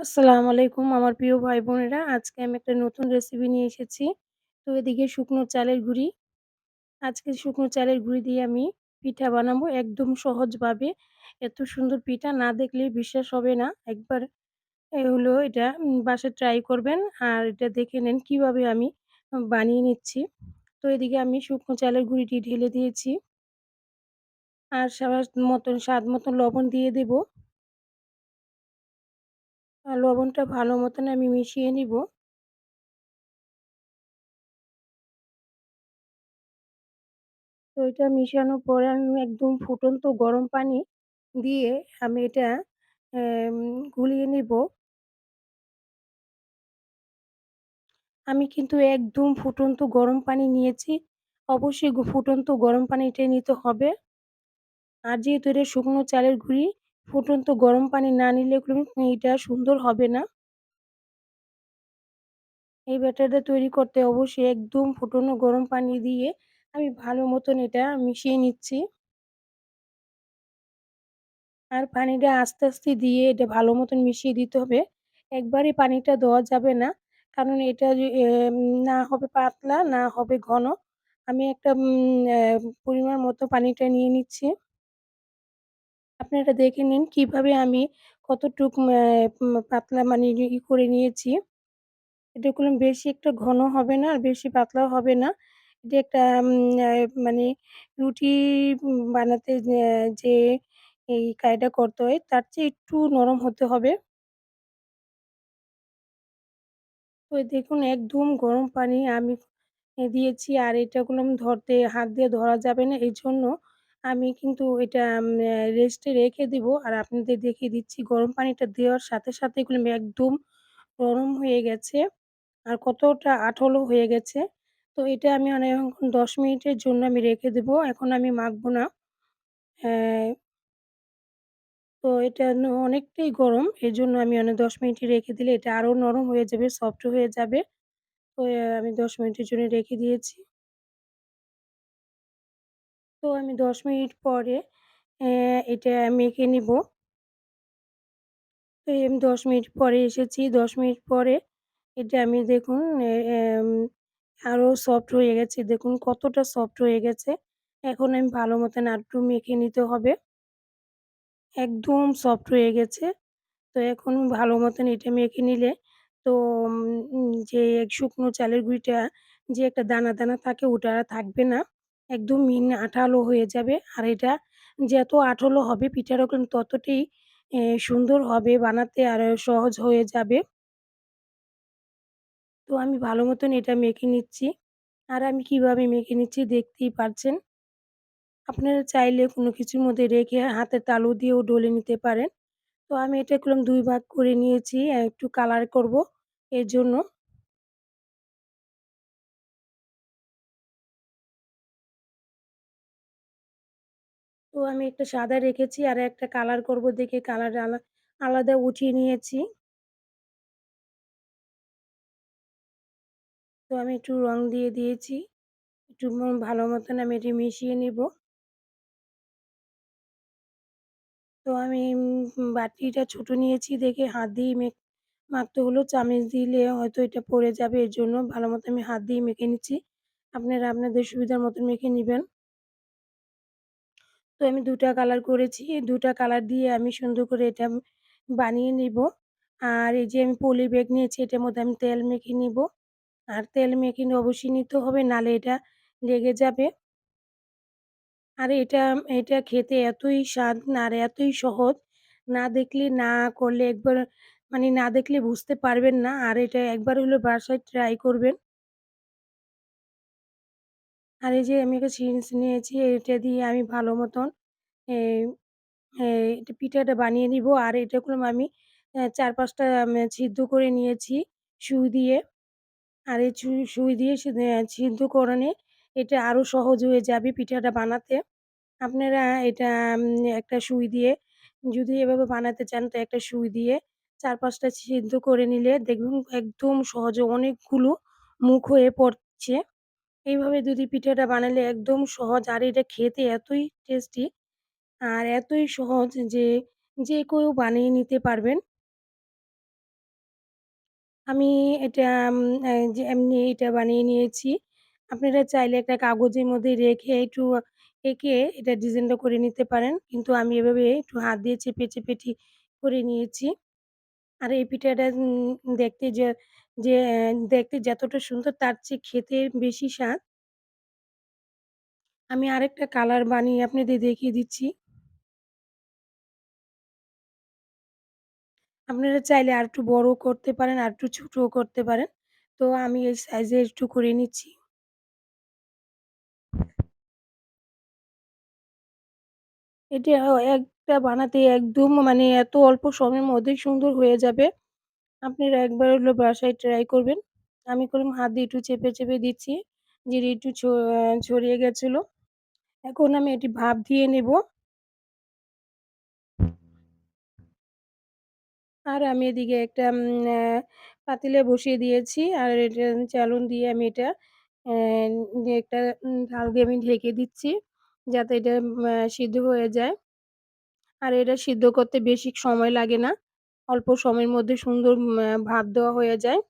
আসসালামু আলাইকুম আমার প্রিয় ভাই বোনেরা। আজকে আমি একটা নতুন রেসিপি নিয়ে এসেছি। তো এদিকে শুকনো চালের গুঁড়ি। আজকে শুকনো চালের গুঁড়ি দিয়ে আমি পিঠা বানাবো একদম সহজভাবে। এত সুন্দর পিঠা না দেখলে বিশ্বাস হবে না। একবার হলো এটা বাসায় ট্রাই করবেন। আর এটা দেখে নেন কীভাবে আমি বানিয়ে নিচ্ছি। তো এদিকে আমি শুকনো চালের গুঁড়িটি ঢেলে দিয়েছি। আর সবার মতন, স্বাদ মতন লবণ দিয়ে দেব। লবণটা ভালো মতন আমি মিশিয়ে নিব। তো এটা মিশানোর পরে আমি একদম ফুটন্ত গরম পানি দিয়ে আমি এটা গুলিয়ে নিব। আমি কিন্তু একদম ফুটন্ত গরম পানি নিয়েছি। অবশ্যই ফুটন্ত গরম পানিটাই নিতে হবে। আর যেহেতু এটা শুকনো চালের গুঁড়ি, ফুটন্ত গরম পানি না নিলে কিন্তু এটা সুন্দর হবে না। এই ব্যাটারটা তৈরি করতে অবশ্যই একদম ফুটনো গরম পানি দিয়ে আমি ভালো মতন এটা মিশিয়ে নিচ্ছি। আর পানিটা আস্তে, আস্তে দিয়ে এটা ভালো মতন মিশিয়ে দিতে হবে। একবারে পানিটা দেওয়া যাবে না। কারণ এটা না হবে পাতলা, না হবে ঘন। আমি একটা পরিমাণ মতো পানিটা নিয়ে নিচ্ছি। আপনারা দেখে নিন কীভাবে আমি কতটুক পাতলা মানে ই করে নিয়েছি। এটা কোনো বেশি একটা ঘন হবে না, আর বেশি পাতলাও হবে না। এটা একটা মানে রুটি বানাতে যে এই কায়দা করতে হয় তার চেয়ে একটু নরম হতে হবে। তো দেখুন একদম গরম পানি আমি দিয়েছি আর এটাগুলো ধরতে হাত দিয়ে ধরা যাবে না। এজন্য আমি কিন্তু এটা রেস্টে রেখে দিব। আর আপনাদের দেখিয়ে দিচ্ছি গরম পানিটা দেওয়ার সাথে, সাথে এগুলো একদম নরম হয়ে গেছে। আর কতটা আঠালো হয়ে গেছে। তো এটা আমি অনেকক্ষণ ১০ মিনিটের জন্য আমি রেখে দেবো। এখন আমি মাখবো না। হ্যাঁ, তো এটা অনেকটাই গরম। এজন্য আমি অনেক দশ মিনিট রেখে দিলে এটা আরও নরম হয়ে যাবে, সফট হয়ে যাবে। তো আমি ১০ মিনিটের জন্য রেখে দিয়েছি। তো আমি ১০ মিনিট পরে এটা মেখে নিবো। তো আমি ১০ মিনিট পরে এসেছি। ১০ মিনিট পরে এটা আমি দেখুন আরও সফট হয়ে গেছে। দেখুন কতটা সফট হয়ে গেছে। এখন আমি ভালো মতন আরেকটু মেখে নিতে হবে। একদম সফট হয়ে গেছে। তো এখন ভালো মতন এটা মেখে নিলে তো যে শুকনো চালের গুঁড়িটা যে একটা দানা, দানা থাকে ওটা থাকবে না। একদম মিন আঠালো হয়ে যাবে। আর এটা যত আঠালো হবে পিঠাটা কিন্তু ততটাই সুন্দর হবে বানাতে আর সহজ হয়ে যাবে। তো আমি ভালো মতন এটা মেখে নিচ্ছি। আর আমি কীভাবে মেখে নিচ্ছি দেখতেই পারছেন। আপনারা চাইলে কোনো কিছুর মধ্যে রেখে হাতের তালু দিয়েও ডলে নিতে পারেন। তো আমি এটা করলাম দুই ভাগ করে নিয়েছি। একটু কালার করব এর তো আমি একটা সাদা রেখেছি আর একটা কালার করব দেখে কালার আলা, আলাদা উঠিয়ে নিয়েছি। তো আমি একটু রং দিয়ে দিয়েছি। একটু ভালো মতন আমি এটি মিশিয়ে নিব। তো আমি বাটিটা ছোট নিয়েছি দেখে হাত দিয়ে মেখ মাখতে হলো। চামিচ দিলে হয়তো এটা পড়ে যাবে এর জন্য ভালো মতো আমি হাত দিয়ে মেখে নিচ্ছি। আপনারা আপনাদের সুবিধার মতন মেখে নিবেন। তো আমি ২ টা কালার করেছি। ২ টা কালার দিয়ে আমি সুন্দর করে এটা বানিয়ে নিব। আর এই যে আমি পলি ব্যাগ নিয়েছি এটার মধ্যে আমি তেল মেখে নিব। আর তেল মেখে অবশ্যই নিতে হবে নাহলে এটা লেগে যাবে। আর এটা এটা খেতে এতই স্বাদ না আর এতই সহজ, না দেখলে না করলে একবার মানে না দেখলে বুঝতে পারবেন না। আর এটা একবার হলো বাসায় ট্রাই করবেন। আর এই যে আমি একটা সিরিঞ্জ নিয়েছি, এটা দিয়ে আমি ভালো মতন এটা পিঠাটা বানিয়ে নিব। আর এটা করলাম আমি অ্যা ৪-৫ টা আম সিদ্ধ করে নিয়েছি সুই দিয়ে। আর এই সুই দিয়ে সি করে এটা আরও সহজ হয়ে যাবে পিঠাটা বানাতে। আপনারা এটা একটা সুই দিয়ে, যদি এভাবে বানাতে চান তো একটা সুই দিয়ে ৪-৫ টা সিদ্ধ করে নিলে দেখবেন একদম সহজে অনেকগুলো মুখ হয়ে পড়ছে। এইভাবে যদি পিঠাটা বানালে একদম সহজ আর এটা খেতে এতই টেস্টি আর এতই সহজ যে, যে কেউ বানিয়ে নিতে পারবেন। আমি এটা এমনি এটা বানিয়ে নিয়েছি। আপনারা চাইলে একটা কাগজের মধ্যে রেখে একটু এঁকে এটা ডিজাইনটা করে নিতে পারেন। কিন্তু আমি এভাবে একটু হাত দিয়ে চেপে, চেপে ঠিক করে নিয়েছি। আর এই পিঠাটা দেখতে যে যে দেখতে যতটা সুন্দর তার চেয়ে খেতে বেশি স্বাদ। আমি আরেকটা কালার বানিয়ে আপনাদের দেখিয়ে দিচ্ছি। আপনারা চাইলে আরেকটু বড়ও করতে পারেন, আর একটু ছোটও করতে পারেন। তো আমি এই সাইজের একটু করে নিচ্ছি। এটা একটা বানাতে একদম মানে এত অল্প সময়ের মধ্যেই সুন্দর হয়ে যাবে। আপনারা একবার হলো বাসায় ট্রাই করবেন। আমি করলাম হাত দিয়ে একটু চেপে, চেপে দিচ্ছি। যে একটু ছড়িয়ে গেছিল। এখন আমি এটি ভাপ দিয়ে নেব। আর আমি এদিকে একটা পাতিলে বসিয়ে দিয়েছি। আর এটা চালুন দিয়ে আমি এটা একটা ঢাল দিয়ে আমি ঢেকে দিচ্ছি। যাতে এটা সিদ্ধ হয়ে যায়। আর এটা সিদ্ধ করতে বেশি সময় লাগে না। অল্প সময়ের মধ্যে সুন্দর ভাব দেওয়া হয়ে যায়।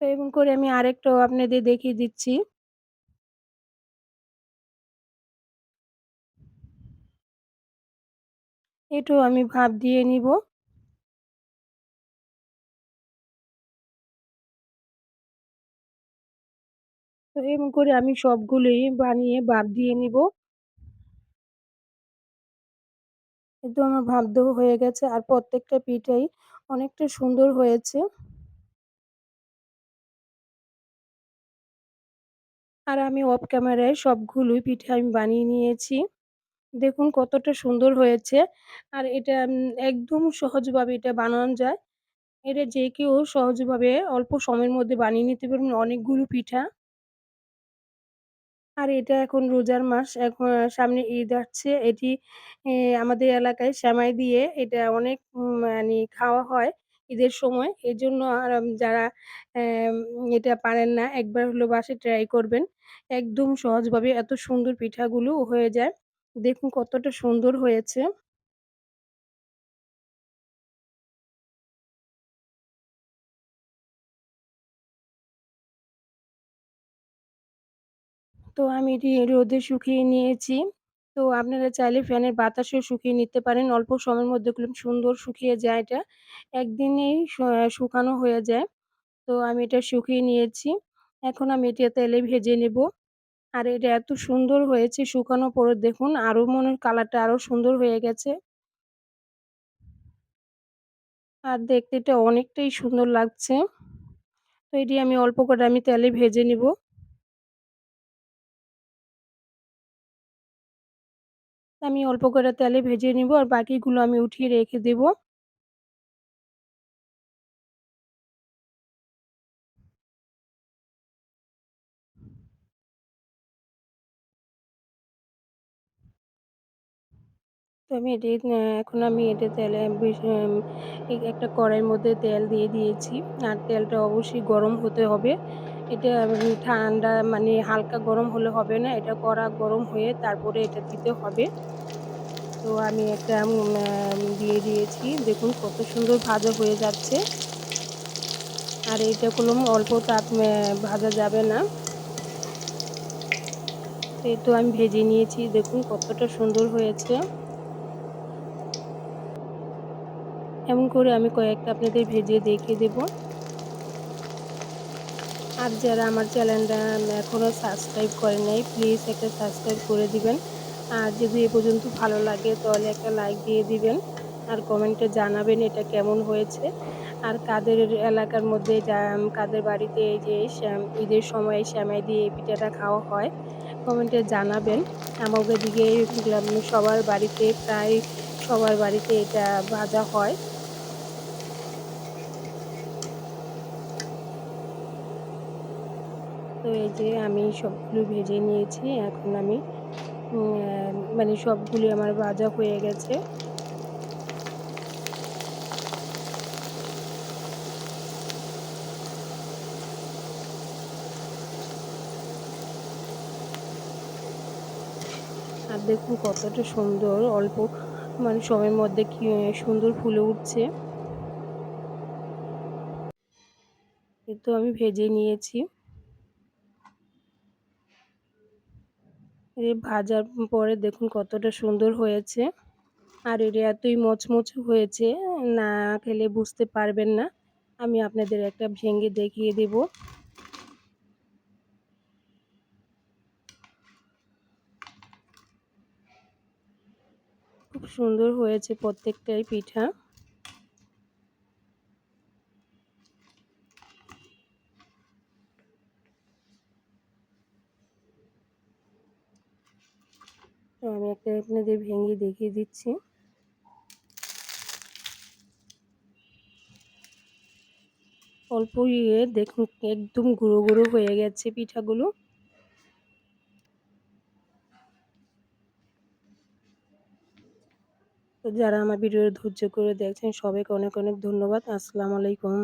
এরকম করে আমি আরেকটাও আপনাদের দেখিয়ে দিচ্ছি। এটাও আমি ভাব দিয়ে নিব। তো করে আমি সবগুলোই বানিয়ে ভাপ দিয়ে নিব। কিন্তু আমার দেওয়া হয়ে গেছে আর প্রত্যেকটা পিঠাই অনেকটা সুন্দর হয়েছে। আর আমি অফ ক্যামেরায় সবগুলোই পিঠা আমি বানিয়ে নিয়েছি। দেখুন কতটা সুন্দর হয়েছে। আর এটা একদম সহজভাবে এটা বানানো যায়। এটা যে কেউ সহজভাবে অল্প সময়ের মধ্যে বানিয়ে নিতে পারবেন অনেকগুলো পিঠা। আর এটা এখন রোজার মাস। এখন সামনে ঈদ আসছে। এটি, এ, আমাদের এলাকায় সেমাই দিয়ে এটা অনেক, উম মানে খাওয়া হয় ঈদের সময়। এই জন্য আর যারা এটা পারেন না, একবার হলো বাসে ট্রাই করবেন। একদম সহজভাবে এত সুন্দর পিঠাগুলো হয়ে যায়। দেখুন কতটা সুন্দর হয়েছে। তো আমি এটি রোদে শুকিয়ে নিয়েছি। তো আপনারা চাইলে ফ্যানের বাতাসেও শুকিয়ে নিতে পারেন। অল্প সময়ের মধ্যে খুব সুন্দর শুকিয়ে যায় এটা। একদিনেই শুকানো হয়ে যায়। তো আমি এটা শুকিয়ে নিয়েছি। এখন আমি এটা তেলে ভেজে নেব। আর এটা এত সুন্দর হয়েছে শুকানো পরে দেখুন, আরও মনে হয় কালারটা আরও সুন্দর হয়ে গেছে। আর দেখতে এটা অনেকটাই সুন্দর লাগছে। তো এটি আমি অল্প করে আমি তেলে ভেজে নিব। আমি অল্প করে তেলে ভেজে নিব আর বাকিগুলো আমি উঠিয়ে রেখে দেব। তো আমি এটি এখন আমি এটা তেলে একটা কড়াইয়ের মধ্যে তেল দিয়ে দিয়েছি। আর তেলটা অবশ্যই গরম হতে হবে। এটা ঠান্ডা মানে হালকা গরম হলে হবে না। এটা কড়া গরম হয়ে তারপরে এটা দিতে হবে। তো আমি একটা দিয়ে দিয়েছি। দেখুন কত সুন্দর ভাজা হয়ে যাচ্ছে। আর এইটা কোনো অল্প তাপ ভাজা যাবে না। তো আমি ভেজে নিয়েছি। দেখুন কতটা সুন্দর হয়েছে। এমন করে আমি কয়েকটা আপনাদের ভেজে দেখিয়ে দেব। আর যারা আমার চ্যানেলটা এখনও সাবস্ক্রাইব করেন নাই, প্লিজ একটা সাবস্ক্রাইব করে দিবেন। আর যদি এ পর্যন্ত ভালো লাগে, তাহলে একটা লাইক দিয়ে দিবেন। আর কমেন্টে জানাবেন এটা কেমন হয়েছে। আর কাদের এলাকার মধ্যে কাদের বাড়িতে এই যে ঈদের সময় শ্যামাই দিয়ে এই পিঠাটা খাওয়া হয়, কমেন্টে জানাবেন। আমাদের দিকে সবার বাড়িতে, প্রায় সবার বাড়িতে এটা ভাজা হয়। এই যে আমি সবগুলো ভেজে নিয়েছি। এখন আমি মানে সবগুলি আমার ভাজা হয়ে গেছে। আর দেখুন কতটা সুন্দর, অল্প মানে সময়ের মধ্যে কি, সুন্দর ফুলে উঠছে এ তো আমি ভেজে নিয়েছি ভাজার পরে দেখুন কতটা সুন্দর হয়েছে। আর এটা এতই মচমচ হয়েছে, না খেলে বুঝতে পারবেন না। আমি আপনাদের একটা ভেঙে দেখিয়ে দেব। খুব সুন্দর হয়েছে প্রত্যেকটাই পিঠা তো আমি একটা আপনাদের ভেঙে দেখিয়ে দিচ্ছি। অল্প ইয়ে দেখুন, একদম গুঁড়ো গুঁড়ো হয়ে গেছে পিঠাগুলো। যারা আমার ভিডিও ধৈর্য করে দেখছেন, সবাইকে অনেক অনেক ধন্যবাদ। আসসালামু আলাইকুম।